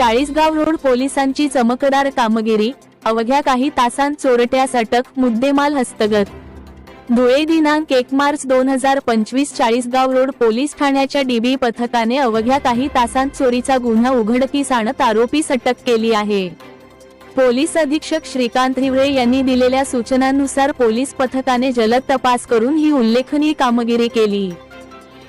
Chalisgaon road पोलिसांची चमकदार कामगिरी अवघ्या काही तासांत चोरट्यास अटक मुद्देमाल हस्तगत. धुळे दिनांक एक मार्च दोन हजार पंचवीस चाळीसगाव रोड पोलीस ठाण्याच्या डीबी पथकाने अवघ्या काही तासांत चोरीचा गुन्हा उघडकीस आणत आरोपीस अटक केली आहे. पोलीस अधीक्षक श्रीकांत हिवळे यांनी दिलेल्या सूचनांनुसार पोलीस पथकाने जलद तपास करून ही उल्लेखनीय कामगिरी केली.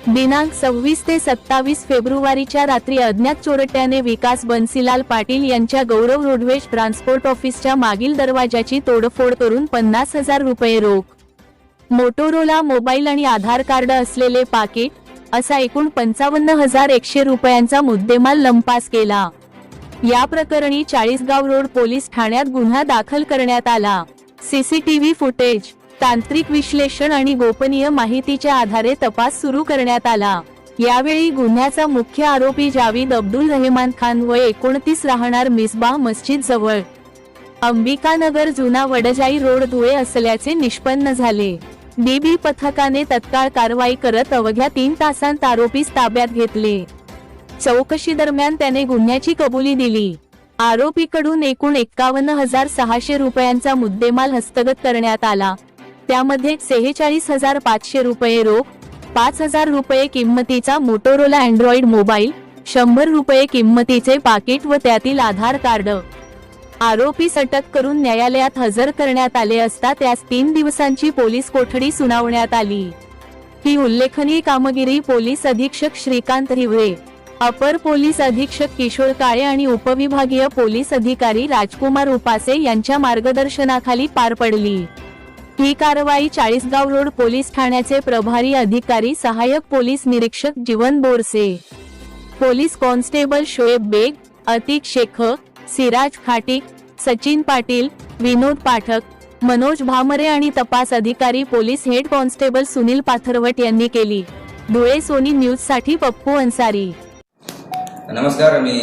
दिनांक सव्वीस ते सत्तावीस फेब्रुवारीच्या रात्री अज्ञात चोरट्याने विकास बन्सीलाल पाटील यांच्या गौरव रोडवेज ट्रान्सपोर्ट ऑफिसच्या मागील दरवाजाची तोडफोड करून पन्नास हजार रुपये रोख. मोटोरोला मोबाईल आणि आधार कार्ड असलेले पाकिट असा एकूण पंचावन्न हजार एकशे रुपयांचा मुद्देमाल लंपास केला. या प्रकरणी चाळीसगाव रोड पोलीस ठाण्यात गुन्हा दाखल करण्यात आला. सीसीटीव्ही फुटेज तांत्रिक विश्लेषण आणि गोपनीय माहितीच्या आधारे तपास सुरू करण्यात आला. यावेळी गुन्ह्याचा मुख्य आरोपी जावीद अब्दुल रहमान खान व एकोणतीस राहणार मिसबाह मस्जिद जवळ. अंबिकानगर जुना वडजाई रोड धुळे असल्याचे निष्पन्न झाले. डीबी पथकाने तत्काळ कारवाई करत अवघ्या तीन तासांत आरोपीस ताब्यात घेतले. चौकशी दरम्यान त्याने गुन्ह्याची कबुली दिली. आरोपीकडून एकूण एक्कावन्न हजार सहाशे रुपयांचा मुद्देमाल हस्तगत करण्यात आला. त्यामध्ये सेहेचाळीस हजार पाचशे रुपये रोख पाच हजार रुपये किंमतीचा मोटोरोला अँड्रॉइड मोबाईल शंभर रुपये किंमतीचे पाकिट व त्यातील आधार कार्ड. आरोपीस अटक करून न्यायालयात हजर करण्यात आले असता त्यास तीन दिवसांची पोलीस कोठडी सुनावण्यात आली. ही उल्लेखनीय कामगिरी पोलीस अधीक्षक श्रीकांत हिवरे अपर पोलीस अधीक्षक किशोर काळे आणि उपविभागीय पोलीस अधिकारी राजकुमार उपासे यांच्या मार्गदर्शनाखाली पार पडली. ही कारवाई चाळीसगाव रोड पोलीस ठाण्याचे प्रभारी अधिकारी सहाय्यक पोलीस निरीक्षक जीवन बोरसे. पोलीस कॉन्स्टेबल शोएब बेग अतिक शेख सिराज खाटिक सचिन पाटील विनोद पाठक मनोज भामरे आणि तपास अधिकारी police head constable Sunil Pathrawat यांनी केली. धुळे सोनी न्यूजसाठी पप्पू अन्सारी. नमस्कार मी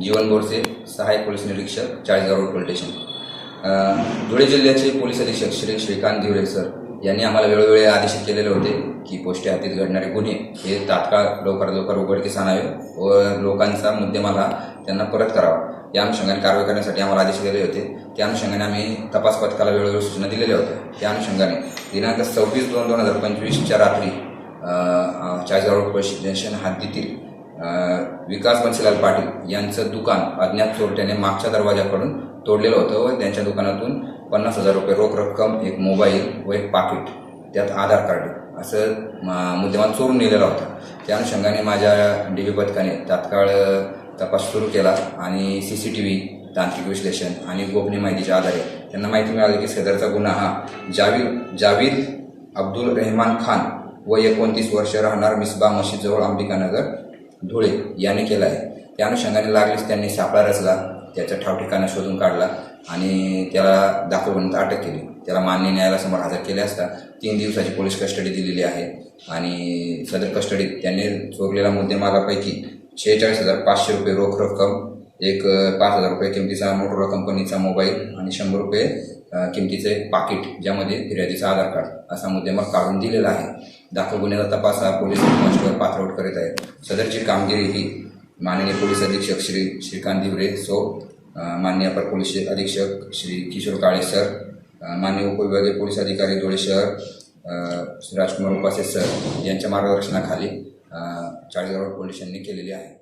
जीवन बोरसे सहाय्यक पोलीस निरीक्षक Chalisgaon road police station. Dhule जिल्ह्याचे पोलीस अधीक्षक श्री श्रीकांत धिवरे सर यांनी आम्हाला वेळोवेळी आदेश केलेले होते की पोष्टी हातीत घडणारे गुन्हे हे तात्काळ लवकरात लवकर उघडकीस आणावे व लोकांचा मुद्देमाला त्यांना परत करावा. या अनुषंगाने कारवाई करण्यासाठी आम्हाला आदेश दिले होते. त्या अनुषंगाने आम्ही तपास पथकाला वेळोवेळी सूचना दिलेल्या होत्या. त्या अनुषंगाने दिनांक सव्वीस दोन दोन हजार पंचवीसच्या रात्री अ, चाळीसगाव रोड पोलीस स्टेशन हद्दीतील विकास बन्सीलाल पाटील यांचं दुकान अज्ञात चोरट्याने मागच्या दरवाजाकडून तोडलेलं होतं व त्यांच्या दुकानातून पन्नास हजार रुपये रोख रक्कम एक मोबाईल व एक पाकिट त्यात आधार कार्ड असं म- मुद्देमाल चोरून नेलेला होता. त्या अनुषंगाने माझ्या डी बी पथकाने तात्काळ तपास सुरू केला आणि सी सी टी व्ही तांत्रिक विश्लेषण आणि गोपनीय माहितीच्या आधारे त्यांना माहिती मिळाली की सदरचा गुन्हा हा जावीद जावीद अब्दुल रहमान खान व एकोणतीस वर्ष राहणार मिसबा मशीदजवळ अंबिकानगर धुळे याने केला आहे त्या अनुषंगाने लागलीच त्यांनी सापळा रचला त्याचा ठावठिकाणा शोधून काढला आणि त्याला दाखवून अटक केली. त्याला मान्य न्यायालयासमोर हजर केले असता तीन दिवसाची पोलीस कस्टडी दिलेली आहे आणि सदर कस्टडीत त्यांनी चोरलेल्या मुद्देमालापैकी शेहेचाळीस हजार पाचशे रुपये रोख रक्कम एक पाच हजार रुपये किमतीचा मोटर कंपनीचा मोबाईल आणि शंभर रुपये किमतीचं किमतीचे पाकिट ज्यामध्ये फिर्यादीचं आधार कार्ड असा मुद्देमाल काढून दिलेला आहे. दाखल गुन्ह्याचा तपास हा पोलीस कॉन्स्टेबल पाथरवट करीत आहे. सदरची कामगिरी ही माननीय पोलीस अधीक्षक श्री श्रीकांत दिवरे सो माननीय अपर पोलीस अधीक्षक श्री किशोर काळे सर माननीय उपविभागीय पोलीस अधिकारी धुळे शहर श्री राजकुमार उपासे सर यांच्या मार्गदर्शनाखाली चाळीसगाव पोलिसांनी केलेली आहे.